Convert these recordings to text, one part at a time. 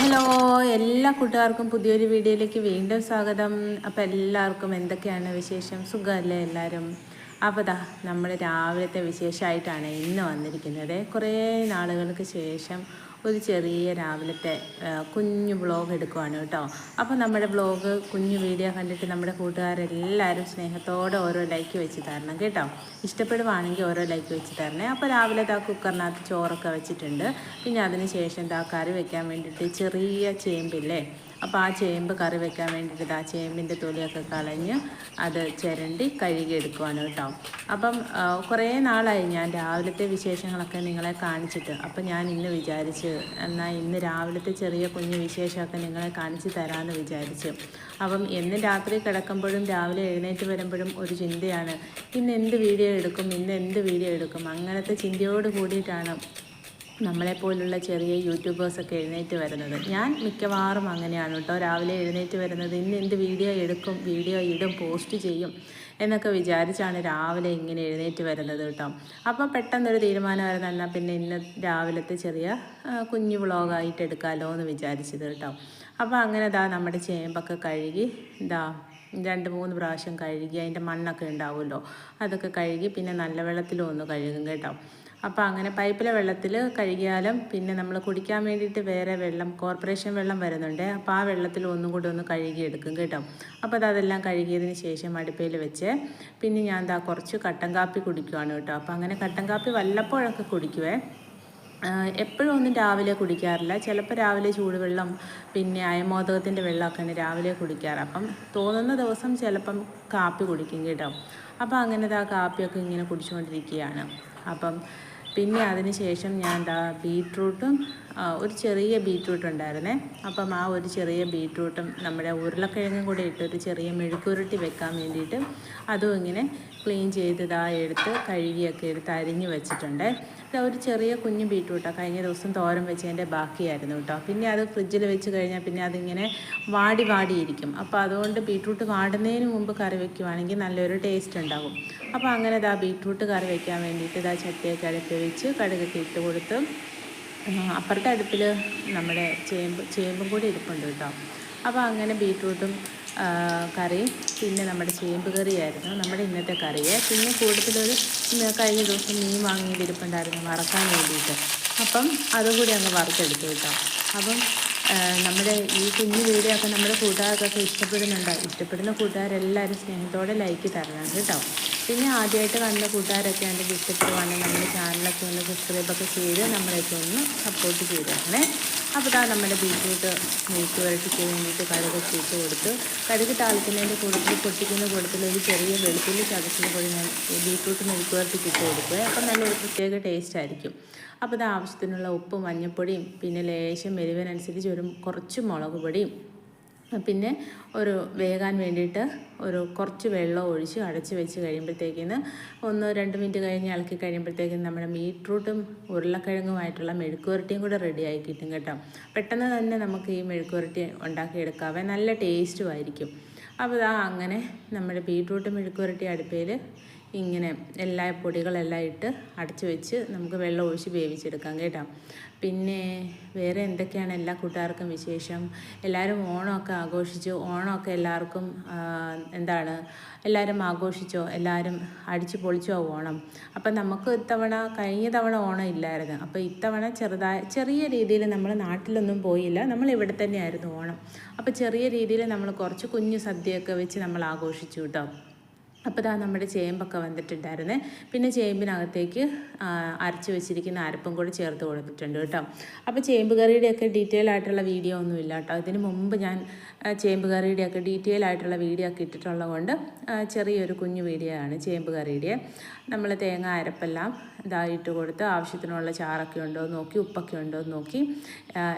Hello എല്ലാ കൂട്ടുകാർക്കും പുതിയൊരു വീഡിയോയിലേക്ക് വീണ്ടും സ്വാഗതം. അപ്പോൾ എല്ലാവർക്കും എന്തൊക്കെയാണ് വിശേഷം? സുഖമല്ലേ എല്ലാവരും? അപ്പോൾ നമ്മൾ രാവിലത്തെ വിശേഷമായിട്ടാണ് ഇന്ന് വന്നിരിക്കുന്നത്. കുറേ നാളുകൾക്ക് ശേഷം ഒരു ചെറിയ രാവിലത്തെ കുഞ്ഞു വ്ളോഗ് എടുക്കുവാണ് കേട്ടോ. അപ്പോൾ നമ്മുടെ വ്ളോഗ് കുഞ്ഞു വീഡിയോ കണ്ടിട്ട് നമ്മുടെ കൂട്ടുകാരെല്ലാവരും സ്നേഹത്തോടെ ഓരോ ലൈക്ക് വെച്ച് തരണം കേട്ടോ. ഇഷ്ടപ്പെടുവാണെങ്കിൽ ഓരോ ലൈക്ക് വെച്ച് തരണേ. അപ്പോൾ രാവിലെ ആ കുക്കറിനകത്ത് ചോറൊക്കെ വെച്ചിട്ടുണ്ട്. പിന്നെ അതിന് ശേഷം ദാ കറി വെക്കാൻ വേണ്ടിയിട്ട് ചെറിയ ചേമ്പില്ലേ അപ്പോൾ ആ ചേമ്പ് കറി വെക്കാൻ വേണ്ടിയിട്ട് ആ ചേമ്പിന്റെ തൊലിയൊക്കെ കളഞ്ഞ് അത് ചിരണ്ടി കഴുകി എടുക്കുവാണ് കേട്ടോ. അപ്പം കുറേ നാളായി ഞാൻ രാവിലത്തെ വിശേഷങ്ങളൊക്കെ നിങ്ങളെ കാണിച്ചിട്ട്. അപ്പം ഞാൻ ഇന്ന് വിചാരിച്ച് എന്നാൽ ഇന്ന് രാവിലത്തെ ചെറിയ കുഞ്ഞു വിശേഷമൊക്കെ നിങ്ങളെ കാണിച്ച് തരാമെന്ന് വിചാരിച്ച്. അപ്പം എന്നും രാത്രി കിടക്കുമ്പോഴും രാവിലെ എഴുന്നേറ്റ് വരുമ്പോഴും ഒരു ചിന്തയാണ് ഇന്ന് എന്ത് വീഡിയോ എടുക്കും ഇന്ന് എന്ത് വീഡിയോ എടുക്കും. അങ്ങനത്തെ ചിന്തയോട് കൂടിയിട്ടാണ് നമ്മളെപ്പോലുള്ള ചെറിയ യൂട്യൂബേഴ്സൊക്കെ എഴുന്നേറ്റ് വരുന്നത്. ഞാൻ മിക്കവാറും അങ്ങനെയാണ് കേട്ടോ. രാവിലെ എഴുന്നേറ്റ് വരുന്നത് ഇന്ന് എന്ത് വീഡിയോ എടുക്കും വീഡിയോ ഇടും പോസ്റ്റ് ചെയ്യും എന്നൊക്കെ വിചാരിച്ചാണ് രാവിലെ ഇങ്ങനെ എഴുന്നേറ്റ് വരുന്നത് കേട്ടോ. അപ്പോൾ പെട്ടെന്നൊരു തീരുമാനമായിരുന്നു എന്നാൽ പിന്നെ ഇന്ന് രാവിലത്തെ ചെറിയ കുഞ്ഞു വ്ളോഗായിട്ട് എടുക്കാമല്ലോ എന്ന് വിചാരിച്ചത് കേട്ടോ. അപ്പോൾ അങ്ങനെ ഇതാ നമ്മുടെ ചേമ്പൊക്കെ കഴുകി ഇതാ രണ്ട് മൂന്ന് പ്രാവശ്യം കഴുകി അതിന്റെ മണ്ണൊക്കെ ഉണ്ടാവുമല്ലോ അതൊക്കെ കഴുകി പിന്നെ നല്ല വെള്ളത്തിലും ഒന്ന് കഴുകും കേട്ടോ. അപ്പോൾ അങ്ങനെ പൈപ്പിലെ വെള്ളത്തിൽ കഴുകിയാലും പിന്നെ നമ്മൾ കുടിക്കാൻ വേണ്ടിയിട്ട് വേറെ വെള്ളം കോർപ്പറേഷൻ വെള്ളം വരുന്നുണ്ട്. അപ്പോൾ ആ വെള്ളത്തിൽ ഒന്നും കൂടി ഒന്ന് കഴുകിയെടുക്കും കേട്ടോ. അപ്പോൾ അത് അതെല്ലാം കഴുകിയതിന് ശേഷം അടുപ്പയിൽ വെച്ച് പിന്നെ ഞാൻ എന്താ കുറച്ച് കട്ടൻ കാപ്പി കുടിക്കുവാണ് കേട്ടോ. അപ്പോൾ അങ്ങനെ കട്ടൻ കാപ്പി വല്ലപ്പോഴൊക്കെ കുടിക്കുവേ. എപ്പോഴും ഒന്നും രാവിലെ കുടിക്കാറില്ല. ചിലപ്പോൾ രാവിലെ ചൂടുവെള്ളം പിന്നെ അയമോദകത്തിന്റെ വെള്ളമൊക്കെയാണ് രാവിലെ കുടിക്കാറ്. അപ്പം തോന്നുന്ന ദിവസം ചിലപ്പം കാപ്പി കുടിക്കും കേട്ടോ. അപ്പോൾ അങ്ങനത്തെ ആ കാപ്പിയൊക്കെ ഇങ്ങനെ കുടിച്ചുകൊണ്ടിരിക്കുകയാണ്. അപ്പം പിന്നെ അതിന് ശേഷം ഞാൻ എന്താ ബീട്രൂട്ടും ഒരു ചെറിയ ബീട്രൂട്ട് ഉണ്ടായിരുന്നേ. അപ്പം ആ ഒരു ചെറിയ ബീട്രൂട്ടും നമ്മുടെ ഉരുളക്കിഴങ്ങും കൂടെ ഇട്ട് ഒരു ചെറിയ മെഴുക്കുരുട്ടി വെക്കാൻ വേണ്ടിയിട്ട് അതും ഇങ്ങനെ ക്ലീൻ ചെയ്ത് ഇതാ എടുത്ത് കഴുകിയൊക്കെ എടുത്ത് അരിഞ്ഞ് വെച്ചിട്ടുണ്ട്. ഒരു ചെറിയ കുഞ്ഞു ബീട്രൂട്ടാണ് കഴിഞ്ഞ ദിവസം തോരൻ വെച്ചതിന്റെ ബാക്കിയായിരുന്നു കേട്ടോ. പിന്നെ അത് ഫ്രിഡ്ജിൽ വെച്ച് കഴിഞ്ഞാൽ പിന്നെ അതിങ്ങനെ വാടി വാടിയിരിക്കും അപ്പോൾ അതുകൊണ്ട് ബീട്രൂട്ട് വാടുന്നതിന് മുമ്പ് കറി വെക്കുവാണെങ്കിൽ നല്ലൊരു ടേസ്റ്റ് ഉണ്ടാകും. അപ്പോൾ അങ്ങനെ ഇതാ ബീട്രൂട്ട് കറി വെക്കാൻ വേണ്ടിയിട്ട് ഇതാ ചട്ടിയൊക്കെ അടുപ്പ് വെച്ച് കടുകൊക്കെ ഇട്ട് കൊടുത്ത് അപ്പുറത്തെ അടുപ്പിൽ നമ്മുടെ ചേമ്പ് ചേമ്പും കൂടി ഇരിപ്പുണ്ട് കേട്ടോ. അപ്പോൾ അങ്ങനെ ബീട്രൂട്ടും ആ, കറിയും പിന്നെ നമ്മുടെ ചേമ്പ് കറിയായിരുന്നു നമ്മുടെ ഇന്നത്തെ കറിയെ. പിന്നെ കൂടുതലൊരു കഴിഞ്ഞ ദിവസം മീൻ വാങ്ങിയിട്ടിരിപ്പുണ്ടായിരുന്നു വറക്കാൻ വേണ്ടിയിട്ട്. അപ്പം അതും കൂടി അങ്ങ് വറുത്തെടുത്തു കേട്ടോ. അപ്പം നമ്മുടെ ഈ കുഞ്ഞു വീഡിയോ നമ്മുടെ കൂട്ടുകാർക്കൊക്കെ ഇഷ്ടപ്പെടുന്നുണ്ട്? ഇഷ്ടപ്പെടുന്ന കൂട്ടുകാരെല്ലാവരും സ്നേഹത്തോടെ ലൈക്ക് തരണം കേട്ടോ. പിന്നെ ആദ്യമായിട്ട് കണ്ട കൂട്ടുകാരൊക്കെ ആണെങ്കിൽ ഇഷ്ടപ്പെടുവാണെങ്കിൽ നമ്മുടെ ചാനലൊക്കെ ഒന്ന് സബ്സ്ക്രൈബൊക്കെ ചെയ്ത് നമ്മളെയൊക്കെ ഒന്ന് സപ്പോർട്ട് ചെയ്തേക്കണേ. അപ്പോൾ ഇതാ നമ്മുടെ ബീറ്റ്റൂട്ട് മെഴുക്ക് വരട്ടിക്ക് വേണ്ടിയിട്ട് കടുക് ചീച്ച് കൊടുത്ത് കടുക് താളിക്കുന്നതിന്റെ കൂട്ടത്തിൽ പൊട്ടിക്കുന്ന കൂട്ടത്തിൽ ഒരു ചെറിയ വെളുത്തുള്ളി ചതച്ചിന് കൂടി ഞാൻ ബീറ്റ്റൂട്ട് മെഴുക്ക് വരട്ടിക്ക് ഇട്ട് കൊടുക്കുക അപ്പം നല്ലൊരു പ്രത്യേക ടേസ്റ്റ് ആയിരിക്കും. അപ്പോൾ ഇത് ആവശ്യത്തിനുള്ള ഉപ്പ് മഞ്ഞൾപ്പൊടിയും പിന്നെ ലേശം മെരുവനുസരിച്ച് ഒരു കുറച്ച് മുളക് പൊടിയും പിന്നെ ഒരു വേകാൻ വേണ്ടിയിട്ട് ഒരു കുറച്ച് വെള്ളം ഒഴിച്ച് അടച്ച് വെച്ച് കഴിയുമ്പോഴത്തേക്കിന് ഒന്ന് രണ്ട് മിനിറ്റ് കഴിഞ്ഞ് ഇളക്കി കഴിയുമ്പോഴത്തേക്കും നമ്മുടെ ബീട്രൂട്ടും ഉരുളക്കിഴങ്ങുമായിട്ടുള്ള മെഴുക്കുവരട്ടിയും കൂടെ റെഡിയായി കിട്ടും കേട്ടോ. പെട്ടെന്ന് തന്നെ നമുക്ക് ഈ മെഴുക്കുവരട്ടി ഉണ്ടാക്കിയെടുക്കാവേ. നല്ല ടേസ്റ്റും ആയിരിക്കും. അപ്പോൾ അങ്ങനെ നമ്മുടെ ബീട്രൂട്ട് മെഴുക്കുവരട്ടി അടുപ്പയിൽ ഇങ്ങനെ എല്ലാ പൊടികളെല്ലാം ഇട്ട് അടച്ചു വെച്ച് നമുക്ക് വെള്ളം ഒഴിച്ച് വേവിച്ചെടുക്കാം കേട്ടോ. പിന്നെ വേറെ എന്തൊക്കെയാണ് എല്ലാ കൂട്ടുകാർക്കും വിശേഷം? എല്ലാവരും ഓണമൊക്കെ ആഘോഷിച്ചു. ഓണമൊക്കെ എല്ലാവർക്കും എന്താണ്? എല്ലാവരും ആഘോഷിച്ചോ? എല്ലാവരും അടിച്ചു പൊളിച്ചോ ഓണം? അപ്പം നമുക്ക് ഇത്തവണ കഴിഞ്ഞ തവണ ഓണം ഇല്ലായിരുന്നു. അപ്പോൾ ഇത്തവണ ചെറുതായ ചെറിയ രീതിയിൽ നമ്മൾ നാട്ടിലൊന്നും പോയില്ല. നമ്മൾ ഇവിടെ തന്നെയായിരുന്നു ഓണം. അപ്പോൾ ചെറിയ രീതിയിൽ നമ്മൾ കുറച്ച് കുഞ്ഞു സദ്യയൊക്കെ വെച്ച് നമ്മൾ ആഘോഷിച്ചു കേട്ടോ. അപ്പോൾ ഇതാ നമ്മുടെ ചേമ്പൊക്കെ വന്നിട്ടുണ്ടായിരുന്നേ. പിന്നെ ചേമ്പിനകത്തേക്ക് അരച്ച് വെച്ചിരിക്കുന്ന അരപ്പും കൂടി ചേർത്ത് കൊടുത്തിട്ടുണ്ട് കേട്ടോ. അപ്പോൾ ചേമ്പ് കറിയുടെയൊക്കെ ഡീറ്റെയിൽ ആയിട്ടുള്ള വീഡിയോ ഒന്നും ഇല്ല കേട്ടോ. ഇതിന് മുമ്പ് ഞാൻ ചേമ്പ് കറിയുടെയൊക്കെ ഡീറ്റെയിൽ ആയിട്ടുള്ള വീഡിയോ ഒക്കെ ഇട്ടിട്ടുള്ളത് കൊണ്ട് ചെറിയൊരു കുഞ്ഞു വീഡിയോ ആണ് ചേമ്പ് കറിയുടെ നമ്മൾ തേങ്ങ അരപ്പെല്ലാം ഇതായിട്ട് കൊടുത്ത് ആവശ്യത്തിനുള്ള ചാറൊക്കെ ഉണ്ടോ എന്ന് നോക്കി ഉപ്പൊക്കെ ഉണ്ടോ എന്ന് നോക്കി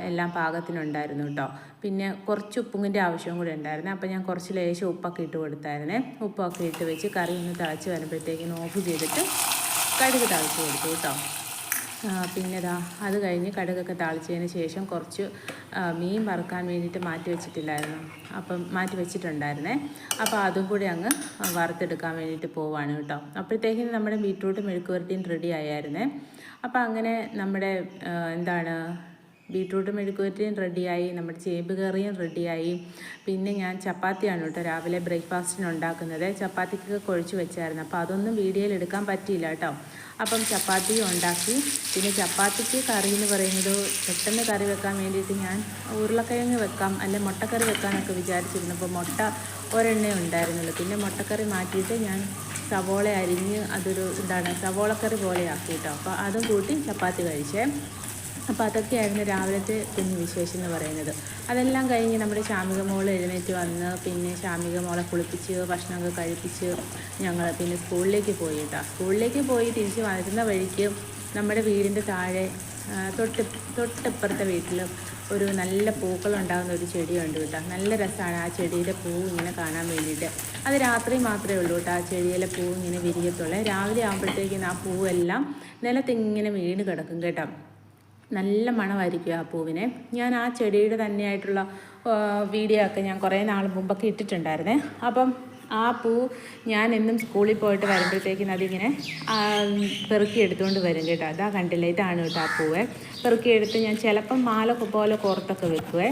എല്ലാം പാകത്തിനുണ്ടായിരുന്നു കേട്ടോ. പിന്നെ കുറച്ച് ഉപ്പുങ്ങിന്റെ ആവശ്യവും കൂടി ഉണ്ടായിരുന്നു. അപ്പോൾ ഞാൻ കുറച്ച് ലേശം ഉപ്പൊക്കെ ഇട്ട് കൊടുത്തായിരുന്നേ. ഉപ്പൊക്കെ ഇട്ട് കറി ഒന്ന് തിളച്ച് വരുമ്പോഴത്തേക്കിന് ഓഫ് ചെയ്തിട്ട് കടുക് തിളച്ച് കൊടുത്തു കേട്ടോ. പിന്നെ ഇതാ അത് കഴിഞ്ഞ് കടുകൊക്കെ താളിച്ചതിന് ശേഷം കുറച്ച് മീൻ വറുക്കാൻ വേണ്ടിയിട്ട് മാറ്റി വെച്ചിട്ടില്ലായിരുന്നു. അപ്പം മാറ്റി വെച്ചിട്ടുണ്ടായിരുന്നേ. അപ്പോൾ അതും കൂടി അങ്ങ് വറുത്തെടുക്കാൻ വേണ്ടിയിട്ട് പോവാണ് കേട്ടോ. അപ്പോഴത്തേക്കും നമ്മുടെ ബീറ്റ്റൂട്ട് മെഴുക്കുവരട്ടിയും റെഡി ആയായിരുന്നേ. അപ്പോൾ അങ്ങനെ നമ്മുടെ എന്താണ് ബീട്രൂട്ട് മെഴുക്കുവരട്ടിയും റെഡിയായി നമ്മുടെ ചേമ്പ് കറിയും റെഡിയായി. പിന്നെ ഞാൻ ചപ്പാത്തിയാണ് കേട്ടോ രാവിലെ ബ്രേക്ക്ഫാസ്റ്റിന് ഉണ്ടാക്കുന്നത്. ചപ്പാത്തിക്കൊക്കെ കുഴച്ച് വെച്ചായിരുന്നു. അപ്പോൾ അതൊന്നും വീഡിയോയിൽ എടുക്കാൻ പറ്റിയില്ല കേട്ടോ. അപ്പം ചപ്പാത്തി ഉണ്ടാക്കി. പിന്നെ ചപ്പാത്തിക്ക് കറി എന്ന് പറയുന്നത് പെട്ടെന്ന് കറി വെക്കാൻ വേണ്ടിയിട്ട് ഞാൻ ഉരുളക്കിഴങ്ങ് വെക്കാം അല്ലെ മുട്ടക്കറി വെക്കാനൊക്കെ വിചാരിച്ചിരുന്നു. അപ്പോൾ മുട്ട ഒരെണ്ണേ ഉണ്ടായിരുന്നുള്ളൂ. പിന്നെ മുട്ടക്കറി മാറ്റിയിട്ട് ഞാൻ സവോള അരിഞ്ഞ് അതൊരു എന്താണ് സവോളക്കറി പോലെ ആക്കി കേട്ടോ. അപ്പോൾ അതും കൂട്ടി ചപ്പാത്തി കഴിച്ചേ. അപ്പോൾ അതൊക്കെയായിരുന്നു രാവിലത്തെ കുഞ്ഞു വിശേഷം എന്ന് പറയുന്നത്. അതെല്ലാം കഴിഞ്ഞ് നമ്മുടെ ശാമിക മോൾ എഴുന്നേറ്റ് വന്ന് പിന്നെ ശാമിക മോളെ കുളിപ്പിച്ച് ഭക്ഷണമൊക്കെ കഴിപ്പിച്ച് ഞങ്ങൾ പിന്നെ സ്കൂളിലേക്ക് പോയി കേട്ടോ. സ്കൂളിലേക്ക് പോയി തിരിച്ച് വരുന്ന വഴിക്ക് നമ്മുടെ വീടിന്റെ താഴെ തൊട്ട് തൊട്ടപ്പുറത്തെ വീട്ടിൽ ഒരു നല്ല പൂക്കളുണ്ടാകുന്ന ഒരു ചെടിയുണ്ട് കേട്ടോ. നല്ല രസമാണ് ആ ചെടിയിലെ പൂ ഇങ്ങനെ കാണാൻ വേണ്ടിയിട്ട്. അത് രാത്രി മാത്രമേ ഉള്ളൂ കേട്ടോ. ആ ചെടിയിലെ പൂ ഇങ്ങനെ വിരിയത്തുള്ളൂ. രാവിലെ ആകുമ്പോഴത്തേക്കും ആ പൂവെല്ലാം നിലത്തിങ്ങനെ വീണ് കിടക്കും കേട്ടോ. നല്ല മണമായിരിക്കും ആ പൂവിനെ. ഞാൻ ആ ചെടിയുടെ തന്നെയായിട്ടുള്ള വീഡിയോ ഒക്കെ ഞാൻ കുറേ നാൾ മുമ്പൊക്കെ ഇട്ടിട്ടുണ്ടായിരുന്നേ. അപ്പം ആ പൂ ഞാൻ എന്നും സ്കൂളിൽ പോയിട്ട് വരുമ്പോഴത്തേക്കിനും അതിങ്ങനെ പെറുക്കി എടുത്തുകൊണ്ട് വരും കേട്ടോ. അതാ കണ്ടില്ല? ഇതാണ് കേട്ടോ ആ പൂവേ. പെറുക്കി എടുത്ത് ഞാൻ ചിലപ്പം മാല പോലെ കോർത്തൊക്കെ വെക്കുവേ.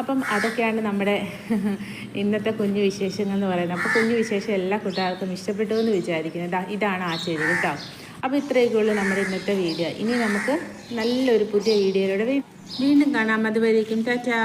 അപ്പം അതൊക്കെയാണ് നമ്മുടെ ഇന്നത്തെ കുഞ്ഞു വിശേഷങ്ങൾ എന്ന് പറയുന്നത്. അപ്പോൾ കുഞ്ഞു വിശേഷം എല്ലാ കൂട്ടുകാർക്കും ഇഷ്ടപ്പെട്ടു എന്ന് വിചാരിക്കുന്നത് ഇതാ ഇതാണ് ആ ചെടി കേട്ടോ. അപ്പോൾ ഇത്രയൊക്കെ ഉള്ളൂ നമ്മുടെ ഇന്നത്തെ വീഡിയോ ഇനി നമുക്ക് നല്ലൊരു പുതിയ വീഡിയോയിലൂടെ വീണ്ടും കാണാം. അതുവരേക്കും ടാറ്റാ.